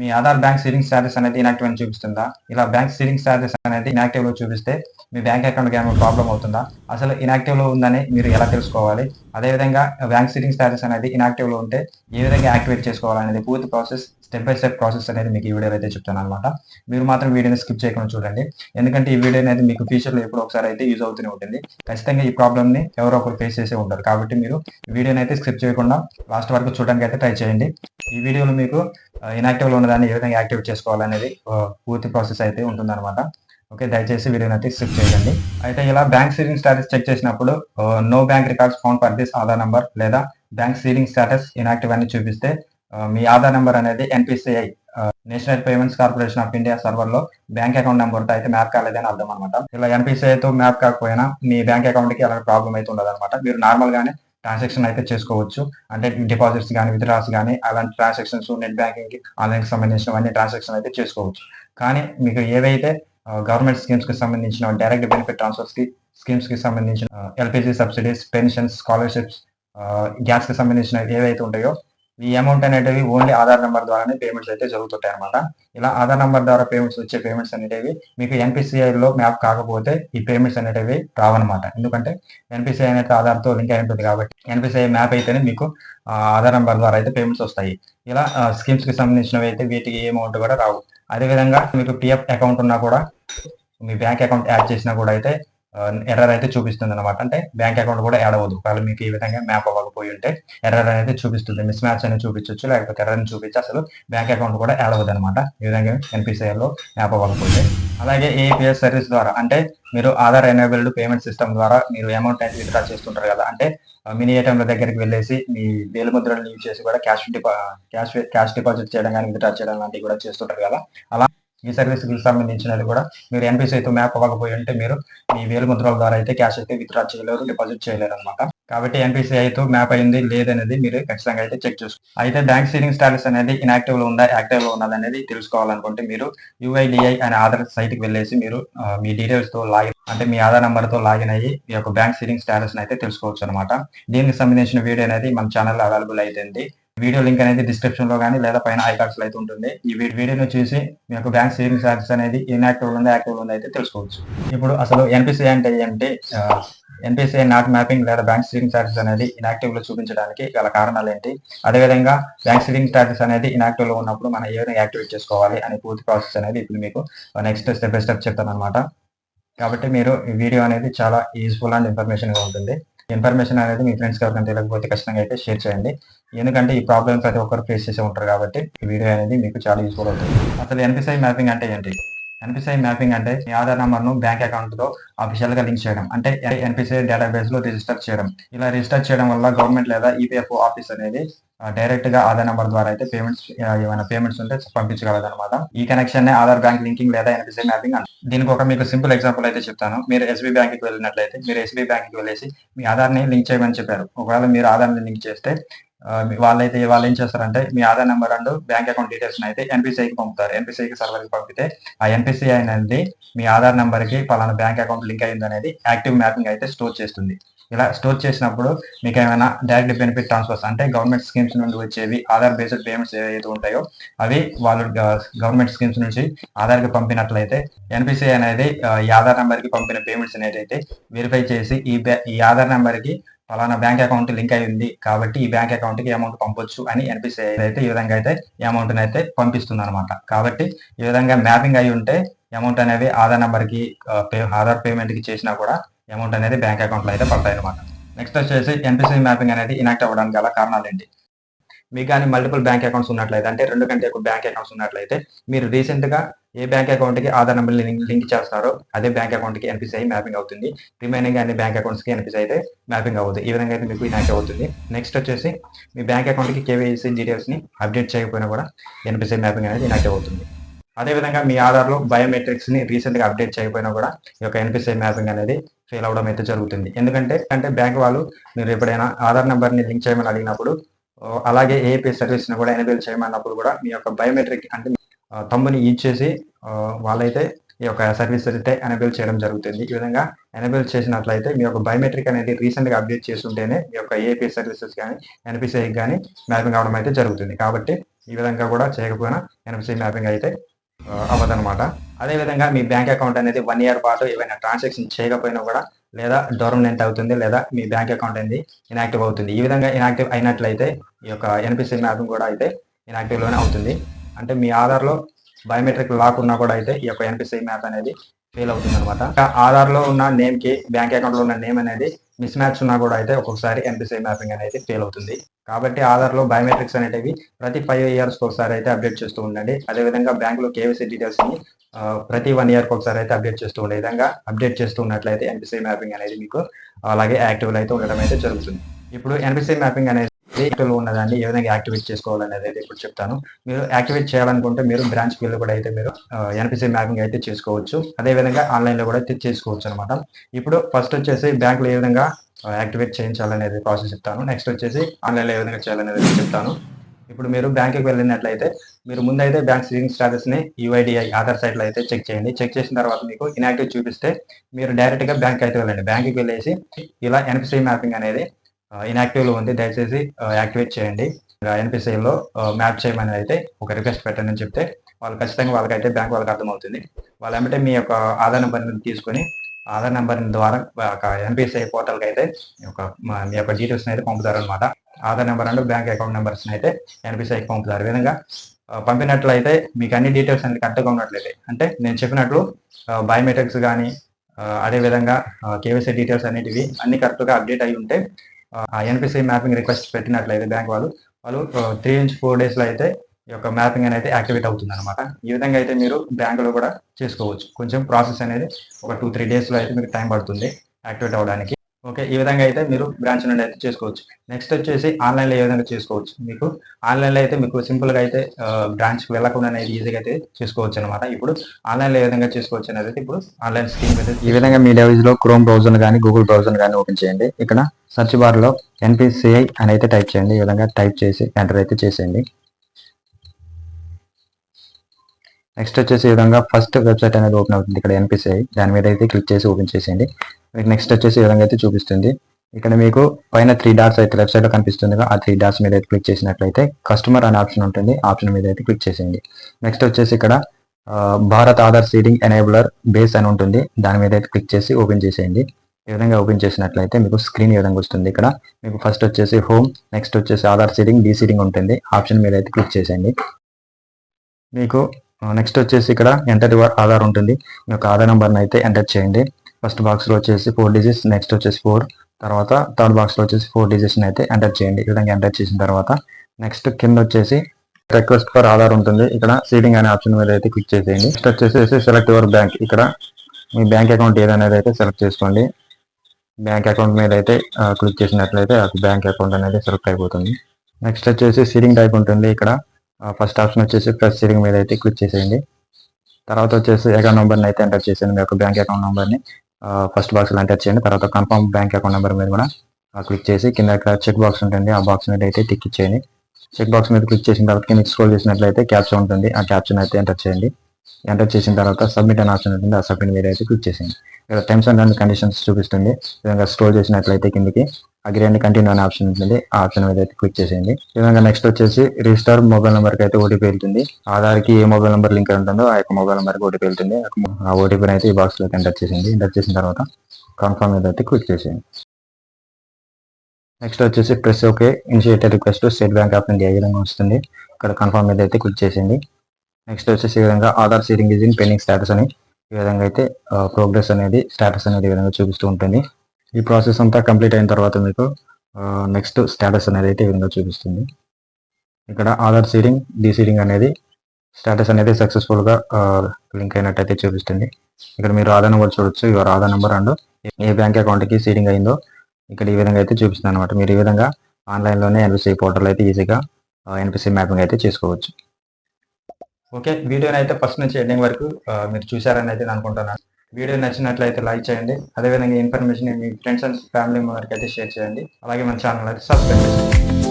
మీ Aadhaar bank seeding status inactive inactive అని చూపిస్తుందా? ఇలా బ్యాంక్ సీలింగ్ స్టాటస్ అనేది ఇనాక్టివ్లో చూపిస్తే మీ బ్యాంక్ అకౌంట్ ఏమైనా ప్రాబ్లం అవుతుందా? అసలు ఇనాక్టివ్లో ఉందని మీరు ఎలా తెలుసుకోవాలి? అదేవిధంగా బ్యాంక్ సీలింగ్ స్టాటస్ అనేది ఇనాక్టివ్లో ఉంటే ఏ విధంగా యాక్టివేట్ చేసుకోవాలనేది పూర్తి process step by step process అనేది మీకు ఈ వీడియోలో అయితే చెప్తాను అనమాట మీరు మాత్రం వీడియోని స్కిప్ చేయకుండా చూడండి. ఎందుకంటే ఈ వీడియో అనేది మీకు ఫ్యూచర్లో ఎప్పుడు ఒకసారి అయితే యూజ్ అవుతూనే ఉంటుంది. ఖచ్చితంగా ఈ ప్రాబ్లమ్ని ఎవరో ఒకరు ఫేస్ చేసే ఉంటారు. కాబట్టి మీరు వీడియోని అయితే స్కిప్ చేయకుండా లాస్ట్ వరకు చూడడానికి అయితే ట్రై చేయండి. ఈ వీడియోలో మీకు ఇనాక్టివ్లో ఉన్నదాన్ని ఏ విధంగా యాక్టివేట్ చేసుకోవాలనేది పూర్తి ప్రాసెస్ అయితే ఉంటుందన్నమాట. ఓకే దయచేసి వీడియోని అయితే స్కిప్ చేయండి అయితే ఇలా బ్యాంక్ సీలింగ్ స్టాటస్ చెక్ చేసినప్పుడు no bank records found for this Aadhaar number లేదా బ్యాంక్ సీలింగ్ స్టాటస్ ఇనాక్టివ్ అని చూపిస్తే మీ ఆధార్ నెంబర్ అనేది NPCI National Payments Corporation of India సర్వర్లో bank account నెంబర్తో అయితే మ్యాప్ కాలేదని అర్థం అనమాట ఇలా ఎన్పిసిఐ తో మ్యాప్ కాకపోయినా మీ బ్యాంక్ అకౌంట్కి అలాంటి ప్రాబ్లం అయితే ఉండదు అనమాట మీరు నార్మల్ గానే ట్రాన్సాక్షన్ అయితే చేసుకోవచ్చు. అంటే డిపాజిట్స్ కానీ విత్డ్రాస్ కానీ అలాంటి ట్రాన్సాక్షన్స్ నెట్ బ్యాంకింగ్కి ఆన్లైన్కి అన్ని ట్రాన్సాక్షన్ అయితే చేసుకోవచ్చు. కానీ మీకు ఏవైతే గవర్నమెంట్ స్కీమ్స్కి సంబంధించిన డైరెక్ట్ బెనిఫిట్ ట్రాన్స్ఫర్స్కి స్కీమ్స్కి సంబంధించిన ఎల్పిజి సబ్సిడీస్ పెన్షన్స్ స్కాలర్షిప్స్ గ్యాస్కి సంబంధించిన ఏవైతే ఉంటాయో ఈ అమౌంట్ అనేటివి ఓన్లీ ఆధార్ నెంబర్ ద్వారానే పేమెంట్స్ అయితే జరుగుతుంటాయి అనమాట ఇలా ఆధార్ నెంబర్ ద్వారా పేమెంట్స్ వచ్చే పేమెంట్స్ అనేటివి మీకు ఎన్పిసిఐ లో మ్యాప్ కాకపోతే ఈ పేమెంట్స్ అనేటివి రావన్నమాట. ఎందుకంటే ఎన్పిసిఐ అనేది ఆధార్తో లింక్ అయి ఉంటుంది కాబట్టి ఎన్పిసిఐ మ్యాప్ అయితేనే మీకు ఆ, ఆధార్ నెంబర్ ద్వారా అయితే పేమెంట్స్ వస్తాయి. ఇలా స్కీమ్స్కి సంబంధించినవి అయితే వీటికి ఏ అమౌంట్ కూడా రావు. అదేవిధంగా మీకు పిఎఫ్ అకౌంట్ ఉన్నా కూడా మీ బ్యాంక్ అకౌంట్ యాడ్ చేసినా కూడా అయితే ఎర్రర్ అయితే చూపిస్తుంది అనమాట అంటే బ్యాంక్ అకౌంట్ కూడా యాడ్ అవ్వదు. ఒకవేళ మీకు ఈ విధంగా మ్యాప్ అవ్వకపోయి ఉంటే ఎర్రర్ అనేది చూపిస్తుంది. మిస్ మ్యాచ్ అనేది చూపించవచ్చు లేకపోతే ఎర్రర్ని చూపించి అసలు బ్యాంక్ అకౌంట్ కూడా యాడ్ అవ్వదు అనమాట ఈ విధంగా ఎన్పిసిఐలో లో మ్యాప్ అవ్వకపోతే. అలాగే ఏపీఎస్ సర్వీస్ ద్వారా అంటే మీరు ఆధార్ ఎనేబుల్డ్ పేమెంట్ సిస్టమ్ ద్వారా మీరు అమౌంట్ అనేది విత్డ్రా చేస్తుంటారు కదా. అంటే మినీ ఏటీఎంల దగ్గరికి వెళ్ళేసి మీ వేలుముద్రలు యూజ్ చేసి కూడా క్యాష్ డిపా క్యాష్ క్యాష్ డిపాజిట్ చేయడం కానీ విత్డ్రా చేయడం లాంటివి కూడా చేస్తుంటారు కదా. అలా ఈ సర్వీస్ సంబంధించినది కూడా మీరు ఎన్పిసిఐతో మ్యాప్ అవ్వకపోయి ఉంటే మీరు మీ వేలు ముద్రల ద్వారా అయితే క్యాష్ అయితే విత్డ్రా చేయలేరు డిపాజిట్ చేయలేరు అనమాట కాబట్టి ఎన్పిసిఐతో మ్యాప్ అయింది లేదనేది మీరు ఖచ్చితంగా అయితే చెక్ చేసుకో. అయితే బ్యాంక్ సీలింగ్ స్టాటస్ అనేది ఇన్యాక్టివ్లో ఉందా యాక్టివ్లో ఉన్నది అనేది తెలుసుకోవాలనుకుంటే మీరు యుఐడిఐ అనే ఆధార్ సైట్కి వెళ్ళేసి మీరు మీ డీటెయిల్స్తో లాగిన్ అంటే మీ ఆధార్ నంబర్తో లాగిన్ అయ్యి మీ యొక్క బ్యాంక్ సీలింగ్ స్టాటస్ అయితే తెలుసుకోవచ్చు అనమాట దీనికి సంబంధించిన వీడియో అనేది మన ఛానల్ అవైలబుల్ అయితే వీడియో లింక్ అనేది డిస్క్రిప్షన్లో కానీ లేదా పైన ఐకార్డ్స్లో అయితే ఉంటుంది. ఈ వీ- వీడియోని చూసి మీ యొక్క బ్యాంక్ సేవింగ్ యాక్స్ అనేది ఇన్యాక్టివ్ ఉందా యాక్టివ్ ఉందా అయితే తెలుసుకోవచ్చు. ఇప్పుడు అసలు ఎన్పిసిఐ అంటే ఏంటి? ఎన్పిసిఐ నాట్ మ్యాపింగ్ లేదా బ్యాంక్ సేవింగ్ చార్జెస్ అనేది ఇనాక్టివ్లో చూపించడానికి గల కారణాలు ఏంటి? అదేవిధంగా బ్యాంక్ సేవింగ్ ఛార్జెస్ అనేది ఇనాక్టివ్లో ఉన్నప్పుడు మనం ఏ విధంగా యాక్టివేట్ చేసుకోవాలి అనే పూర్తి ప్రాసెస్ అనేది ఇప్పుడు మీకు నెక్స్ట్ స్టెప్ బై స్టెప్ చెప్తాను అనమాట కాబట్టి మీరు ఈ వీడియో అనేది చాలా యూస్ఫుల్ అండ్ ఇన్ఫర్మేషన్గా ఉంటుంది. ఇన్ఫర్మేషన్ అనేది మీ ఫ్రెండ్స్ ఎవరికైనా తెలియకపోతే ఖచ్చితంగా అయితే షేర్ చేయండి. ఎందుకంటే ఈ ప్రాబ్లమ్ ప్రతి ఒక్కరు ఫేస్ చేసే ఉంటారు కాబట్టి ఈ వీడియో అనేది మీకు చాలా యూస్ఫుల్ అవుతుంది. అసలు ఎన్పిసిఐ మ్యాపింగ్ అంటే ఏంటి? ఎన్పిసిఐ మ్యాపింగ్ అంటే మీ ఆధార్ నెంబర్ను బ్యాంక్ అకౌంట్తో అఫీషియల్గా లింక్ చేయడం. అంటే ఎన్పిసిఐ డేటాబేస్లో రిజిస్టర్ చేయడం. ఇలా రిజిస్టర్ చేయడం వల్ల గవర్నమెంట్ లేదా ఈపీఎఫ్ఓ ఆఫీస్ అనేది డైరెక్ట్గా ఆధార్ నెంబర్ ద్వారా అయితే పేమెంట్స్ ఏమైనా పేమెంట్స్ ఉంటే పంపించగలదు అనమాట ఈ కనెక్షన్ నే ఆధార్ బ్యాంక్ లింకింగ్ లేదా ఎన్పిసిఐ మ్యాపింగ్ అంటారు. దీనికి ఒక మీకు సింపుల్ ఎగ్జాంపుల్ అయితే చెప్తాను. మీరు ఎస్బీ బ్యాంక్కి వెళ్ళినట్లయితే మీరు ఎస్బీ బ్యాంక్కి వెళ్ళేసి మీ ఆధార్ని లింక్ చేయమని చెప్పారు. ఒకవేళ మీరు ఆధార్ని లింక్ చేస్తే వాళ్ళైతే వాళ్ళు ఏం చేస్తారంటే మీ Aadhaar number and bank account details అయితే ఎన్పిసిఐకి కి పంపుతారు. ఎన్పిసిఐకి కి పంపితే ఆ ఎన్పిసిఐ అనేది మీ ఆధార్ నెంబర్కి పలానా బ్యాంక్ అకౌంట్ లింక్ అయింది అనేది యాక్టివ్ మ్యాపింగ్ అయితే స్టోర్ చేస్తుంది. ఇలా స్టోర్ చేసినప్పుడు మీకు ఏమైనా డైరెక్ట్ బెనిఫిట్ ట్రాన్స్ఫర్స్ అంటే గవర్నమెంట్ స్కీమ్స్ నుండి వచ్చేవి ఆధార్ బేస్డ్ పేమెంట్స్ ఏవైతే ఉంటాయో అవి వాళ్ళు గవర్నమెంట్ స్కీమ్స్ నుంచి ఆధార్కి పంపినట్లయితే ఎన్పిసిఐ అనేది ఈ ఆధార్ నెంబర్కి పంపిన పేమెంట్స్ అనేది అయితే వెరిఫై చేసి ఈ ఈ ఆధార్ నెంబర్కి ఫలానా బ్యాంక్ అకౌంట్ లింక్ అయి ఉంది కాబట్టి ఈ బ్యాంక్ అకౌంట్కి అమౌంట్ పంపొచ్చు అని ఎన్పిసిఐ అయితే ఈ విధంగా అయితే ఈ అమౌంట్ అయితే పంపిస్తుంది అనమాట కాబట్టి ఈ విధంగా మ్యాపింగ్ అయి ఉంటే అమౌంట్ అనేది ఆధార్ నెంబర్కి ఆధార్ పేమెంట్కి చేసినా కూడా అమౌంట్ అనేది బ్యాంక్ అకౌంట్లో అయితే పడతాయి అనమాట నెక్స్ట్ వచ్చేసి ఎన్పిసిఐ మ్యాపింగ్ అనేది ఇనాక్ట్ అవ్వడానికి గల కారణాలు ఏంటి? మీకు కానీ మల్టిపుల్ బ్యాంక్ అకౌంట్స్ ఉన్నట్లయితే అంటే రెండు కంటే ఎక్కువ బ్యాంక్ అకౌంట్స్ ఉన్నట్లయితే మీరు రీసెంట్గా ఏ బ్యాంక్ అకౌంట్కి ఆధార్ నెంబర్ లింక్ చేస్తారో అదే బ్యాంక్ అకౌంట్కి ఎన్పిసిఐ మ్యాపింగ్ అవుతుంది. రిమైనింగ్ అన్ని బ్యాంక్ అకౌంట్స్కి ఎన్పిసిఐ అయితే మ్యాపింగ్ అవుతుంది ఈ విధంగా అయితే మీకు ఇనాక్ట్ అవుతుంది. నెక్స్ట్ వచ్చేసి మీ బ్యాంక్ అకౌంట్కి కేవైసీ డీటెయిల్స్ని అప్డేట్ చేయకపోయినా కూడా ఎన్పిసిఐ మ్యాపింగ్ అనేది ఇనాక్ట్ అవుతుంది. అదేవిధంగా మీ ఆధార్లో బయోమెట్రిక్స్ని రీసెంట్గా అప్డేట్ చేయకపోయినా కూడా ఈ యొక్క ఎన్పిసిఐ మ్యాపింగ్ అనేది ఫెయిల్ అవడం అయితే జరుగుతుంది. ఎందుకంటే అంటే బ్యాంక్ వాళ్ళు మీరు ఎప్పుడైనా ఆధార్ నెంబర్ని లింక్ చేయమని అడిగినప్పుడు అలాగే ఏపీ సర్వీస్ని కూడా ఎనేబుల్ చేయమన్నప్పుడు కూడా మీ యొక్క బయోమెట్రిక్ అంటే ఆ, తమ్ముని యూజ్ చేసి వాళ్ళైతే ఈ యొక్క సర్వీస్ అయితే ఎనేబుల్ చేయడం జరుగుతుంది. ఈ విధంగా ఎనేబుల్ చేసినట్లయితే మీ యొక్క బయోమెట్రిక్ అనేది రీసెంట్గా అప్డేట్ చేస్తుంటేనే మీ యొక్క ఏపీ సర్వీసెస్ కానీ ఎన్పిసిఐ కానీ మ్యాపింగ్ అవడం అయితే జరుగుతుంది. కాబట్టి ఈ విధంగా కూడా చేయకపోయినా ఎన్పిసిఐ మ్యాపింగ్ అయితే అవ్వదనమాట అదేవిధంగా మీ బ్యాంక్ అకౌంట్ అనేది వన్ ఇయర్ పాటు ఏవైనా ట్రాన్సాక్షన్ చేయకపోయినా కూడా లేదా డోర్మెంట్ అవుతుంది లేదా మీ బ్యాంక్ అకౌంట్ అనేది ఇనాక్టివ్ అవుతుంది. ఈ విధంగా ఇనాక్టివ్ అయినట్లయితే ఈ యొక్క ఎన్పిసి మ్యాపింగ్ కూడా అయితే ఇనాక్టివ్లోనే లోనే అవుతుంది. అంటే మీ ఆధార్లో బయోమెట్రిక్ లాక్ ఉన్నా కూడా అయితే ఈ యొక్క ఎన్పిసిఐ మ్యాప్ అనేది ఫెయిల్ అవుతుంది అనమాట ఆధార్లో ఉన్న నేమ్కి బ్యాంక్ అకౌంట్లో ఉన్న నేమ్ అనేది మిస్ మ్యాచ్ ఉన్నా కూడా అయితే ఒక్కొక్కసారి ఎన్పిసిఐ మ్యాపింగ్ అనేది ఫెయిల్ అవుతుంది. కాబట్టి ఆధార్లో బయోమెట్రిక్స్ అనేటివి ప్రతి ఫైవ్ ఇయర్స్ ఒకసారి అయితే అప్డేట్ చేస్తూ ఉండండి. అదేవిధంగా బ్యాంకులో కేవైసీ డీటెయిల్స్ని ప్రతి వన్ ఇయర్ ఒకసారి అయితే అప్డేట్ చేస్తూ ఉండే విధంగా అప్డేట్ చేస్తూ ఉన్నట్లయితే ఎన్పిసిఐ మ్యాపింగ్ అనేది మీకు అలాగే యాక్టివ్ అయితే ఉండడం అయితే జరుగుతుంది. ఇప్పుడు ఎన్పిసిఐ మ్యాపింగ్ అనేది యాక్టివ్ ఉన్నదాన్ని ఏ విధంగా యాక్టివేట్ చేసుకోవాలనేది అయితే ఇప్పుడు చెప్తాను. మీరు యాక్టివేట్ చేయాలనుకుంటే మీరు బ్రాంచ్ వెళ్ళి కూడా అయితే మీరు ఎన్పిసి మ్యాపింగ్ అయితే చేసుకోవచ్చు. అదే విధంగా ఆన్లైన్లో కూడా అయితే చేసుకోవచ్చు అనమాట ఇప్పుడు ఫస్ట్ వచ్చేసి బ్యాంకులో ఏ విధంగా యాక్టివేట్ చేయించాలనేది ప్రాసెస్ చెప్తాను. నెక్స్ట్ వచ్చేసి ఆన్లైన్లో ఏ విధంగా చేయాలనేది చెప్తాను. ఇప్పుడు మీరు బ్యాంకుకి వెళ్ళినట్లయితే మీరు ముందైతే బ్యాంక్ సేవింగ్ స్టాటస్ని యూఐడిఐ ఆధార్ సైట్లో అయితే చెక్ చేయండి. చెక్ చేసిన తర్వాత మీకు ఇన్యాక్టివ్ చూపిస్తే మీరు డైరెక్ట్గా బ్యాంక్ అయితే వెళ్ళండి. బ్యాంక్కి వెళ్ళేసి ఇలా ఎన్పిసి మ్యాపింగ్ అనేది ఇనాక్టివ్లో ఉంది దయచేసి యాక్టివేట్ చేయండి. ఎన్పిసిఐ లో మ్యాప్ చేయమని అయితే ఒక రిక్వెస్ట్ పెట్టండి అని చెప్తే వాళ్ళు ఖచ్చితంగా వాళ్ళకైతే బ్యాంక్ వాళ్ళకి అర్థమవుతుంది. వాళ్ళు ఏమంటే మీ యొక్క ఆధార్ నెంబర్ని తీసుకొని ఆధార్ నెంబర్ ద్వారా ఒక ఎన్పిసిఐ పోర్టల్కి అయితే ఒక మీ యొక్క డీటెయిల్స్ అయితే పంపుతారు అనమాట Aadhaar number and bank account numbers అయితే ఎన్పిసిఐకి పంపుతారు. విధంగా పంపినట్లయితే మీకు అన్ని డీటెయిల్స్ అనేది కరెక్ట్గా ఉన్నట్లయితే అంటే నేను చెప్పినట్లు బయోమెట్రిక్స్ కానీ అదేవిధంగా కేవైసీ డీటెయిల్స్ అనేటివి అన్ని కరెక్ట్గా అప్డేట్ అయి ఉంటే ఆ మ్యాపింగ్ రిక్వెస్ట్ పెట్టినట్లయితే బ్యాంక్ వాళ్ళు వాళ్ళు త్రీ నుంచి ఫోర్ డేస్లో అయితే ఈ యొక్క మ్యాపింగ్ అనేది యాక్టివేట్ అవుతుంది అనమాట ఈ విధంగా అయితే మీరు బ్యాంకులో కూడా చేసుకోవచ్చు. కొంచెం ప్రాసెస్ అనేది ఒక టూ త్రీ డేస్లో అయితే మీకు టైం పడుతుంది యాక్టివేట్ అవ్వడానికి. ఓకే ఈ విధంగా అయితే మీరు బ్రాంచ్ నుండి అయితే చేసుకోవచ్చు. నెక్స్ట్ వచ్చేసి ఆన్లైన్లో ఏ విధంగా చేసుకోవచ్చు? మీకు ఆన్లైన్లో అయితే మీకు సింపుల్గా అయితే బ్రాంచ్కి వెళ్ళకుండా అనేది ఈజీగా అయితే చేసుకోవచ్చు అనమాట ఇప్పుడు ఆన్లైన్లో ఏ విధంగా చేసుకోవచ్చు అనేది ఇప్పుడు ఆన్లైన్ స్కీమ్ అయితే ఈ విధంగా మీ డివైస్లో క్రోమ్ బ్రౌజర్ కానీ గూగుల్ బ్రౌజర్ కానీ ఓపెన్ చేయండి. ఇక్కడ సెర్చ్ బార్లో ఎన్పిసిఐ అని అయితే టైప్ చేయండి. ఈ విధంగా టైప్ చేసి ఎంటర్ అయితే చేసేయండి. నెక్స్ట్ వచ్చేసి ఈ విధంగా ఫస్ట్ వెబ్సైట్ అనేది ఓపెన్ అవుతుంది ఇక్కడ ఎన్పిసిఐ దాని మీద అయితే క్లిక్ చేసి ఓపెన్ చేసేయండి. మీకు నెక్స్ట్ వచ్చేసి ఈ విధంగా అయితే చూపిస్తుంది. ఇక్కడ మీకు పైన త్రీ డాట్స్ అయితే వెబ్సైట్లో కనిపిస్తుంది ఆ త్రీ డాట్స్ మీద అయితే క్లిక్ చేసినట్లయితే కస్టమర్ అనే ఆప్షన్ ఉంటుంది. ఆప్షన్ మీద అయితే క్లిక్ చేసేయండి. నెక్స్ట్ వచ్చేసి ఇక్కడ Bharat Aadhaar seeding enabler base అని ఉంటుంది. దాని మీద అయితే క్లిక్ చేసి ఓపెన్ చేసేయండి. ఈ విధంగా ఓపెన్ చేసినట్లయితే మీకు స్క్రీన్ ఈ విధంగా వస్తుంది ఇక్కడ. మీకు ఫస్ట్ వచ్చేసి హోమ్ నెక్స్ట్ వచ్చేసి ఆధార్ సీడింగ్ డీ సీడింగ్ ఉంటుంది. ఆప్షన్ మీద అయితే క్లిక్ చేసేయండి. మీకు నెక్స్ట్ వచ్చేసి ఇక్కడ ఎంటర్ యువర్ ఆధార్ ఉంటుంది. మీ యొక్క ఆధార్ నెంబర్ని అయితే ఎంటర్ చేయండి. ఫస్ట్ బాక్స్లో వచ్చేసి ఫోర్ డిజిట్స్ నెక్స్ట్ వచ్చేసి ఫోర్ తర్వాత థర్డ్ బాక్స్లో వచ్చేసి ఫోర్ డిజిట్స్ని అయితే ఎంటర్ చేయండి. ఈ విధంగా ఎంటర్ చేసిన తర్వాత నెక్స్ట్ కింద వచ్చేసి రిక్వెస్ట్ ఫర్ ఆధార్ ఉంటుంది. ఇక్కడ సీడింగ్ అనే ఆప్షన్ మీద అయితే క్లిక్ చేసేయండి. నెక్స్ట్ వచ్చేసి సెలెక్ట్ యువర్ బ్యాంక్ ఇక్కడ మీ బ్యాంక్ అకౌంట్ ఏదనేది అయితే సెలెక్ట్ చేసుకోండి. బ్యాంక్ అకౌంట్ మీద అయితే క్లిక్ చేసినట్లయితే బ్యాంక్ అకౌంట్ అనేది సెలెక్ట్ అయిపోతుంది. నెక్స్ట్ వచ్చేసి సీడింగ్ టైప్ ఉంటుంది. ఇక్కడ ఫస్ట్ ఆప్షన్ వచ్చేసి ప్లస్ సీడింగ్ మీద అయితే క్లిక్ చేసేయండి. తర్వాత వచ్చేసి అకౌంట్ నెంబర్ని అయితే ఎంటర్ చేసేయండి మీ యొక్క బ్యాంక్ అకౌంట్ నెంబర్ని ఫస్ట్ బాక్స్లో ఎంటర్ చేయండి. తర్వాత కన్ఫర్మ్ బ్యాంక్ అకౌంట్ నెంబర్ మీద కూడా క్లిక్ చేసి కింద చెక్ బాక్స్ ఉంటుంది. ఆ బాక్స్ మీద అయితే టిక్ ఇచ్చేయండి. చెక్ బాక్స్ మీద క్లిక్ చేసిన తర్వాత కింద స్క్రోల్ చేసినట్లయితే క్యాప్షన్ ఉంటుంది. ఆ క్యాప్షన్ అయితే ఎంటర్ చేయండి. ఎంటర్ చేసిన తర్వాత సబ్మిట్ అనే ఆప్షన్ ఉంటుంది. ఆ సబ్మిట్ మీద అయితే క్లిక్ చేసేయండి. ఇక్కడ టైమ్స్ అండ్ కండిషన్స్ చూపిస్తుంది. విధంగా స్క్రోల్ చేసినట్లయితే కిందకి అగ్రి అండ్ కంటిన్యూ అనే ఆప్షన్ ఉంటుంది. ఆ ఆప్షన్ మీద అయితే క్లిక్ చేసేయండి. ఈ విధంగా నెక్స్ట్ వచ్చేసి రిజిస్టర్ మొబైల్ నెంబర్కి అయితే ఓటీపీ వెళ్తుంది. ఆధార్కి ఏ మొబైల్ నెంబర్ లింక్ ఉంటుందో ఆ యొక్క మొబైల్ నెంబర్కి ఓటీపీ వెళ్తుంది. ఆ ఓటీపీని అయితే ఈ బాక్స్లో ఎంటర్ చేసేయండి. ఎంటర్ చేసిన తర్వాత కన్ఫర్మ్ మీద అయితే క్లిక్ చేసేయండి. నెక్స్ట్ వచ్చేసి press okay initiated request State Bank of India ఈ విధంగా వస్తుంది? ఇక్కడ కన్ఫర్మ్ మీద అయితే క్లిక్ చేసేయండి. నెక్స్ట్ వచ్చేసి ఈ విధంగా Aadhaar seeding is in pending status అని ఈ విధంగా అయితే ప్రోగ్రెస్ అనేది స్టేటస్ అనేది ఈ విధంగా చూపిస్తూ ఉంటుంది. ఈ ప్రాసెస్ అంతా కంప్లీట్ అయిన తర్వాత మీకు నెక్స్ట్ స్టేటస్ అనేది అయితే ఈ విధంగా చూపిస్తుంది. ఇక్కడ ఆధార్ సీడింగ్ డి సీడింగ్ అనేది స్టేటస్ అనేది సక్సెస్ఫుల్గా లింక్ అయినట్టయితే చూపిస్తుంది. ఇక్కడ మీరు ఆధార్ నెంబర్ చూడొచ్చు. యువర్ ఆధార్ నెంబర్ అండ్ ఏ బ్యాంక్ అకౌంట్కి సీడింగ్ అయిందో ఇక్కడ ఈ విధంగా అయితే చూపిస్తుంది అనమాట మీరు ఈ విధంగా ఆన్లైన్లోనే ఎన్పిసి పోర్టల్ అయితే ఈజీగా ఎన్పిసి మ్యాపింగ్ అయితే చేసుకోవచ్చు. ఓకే వీడియోని అయితే ఫస్ట్ నుంచి ఎండింగ్ వరకు మీరు చూసారని అయితే అనుకుంటున్నాను. వీడియో నచ్చినట్లయితే లైక్ చేయండి. అదేవిధంగా ఇన్ఫర్మేషన్ మీ ఫ్రెండ్స్ అండ్ ఫ్యామిలీ మెంబర్కి అయితే షేర్ చేయండి. అలాగే మన ఛానల్ అయితే సబ్స్క్రైబ్ చేయండి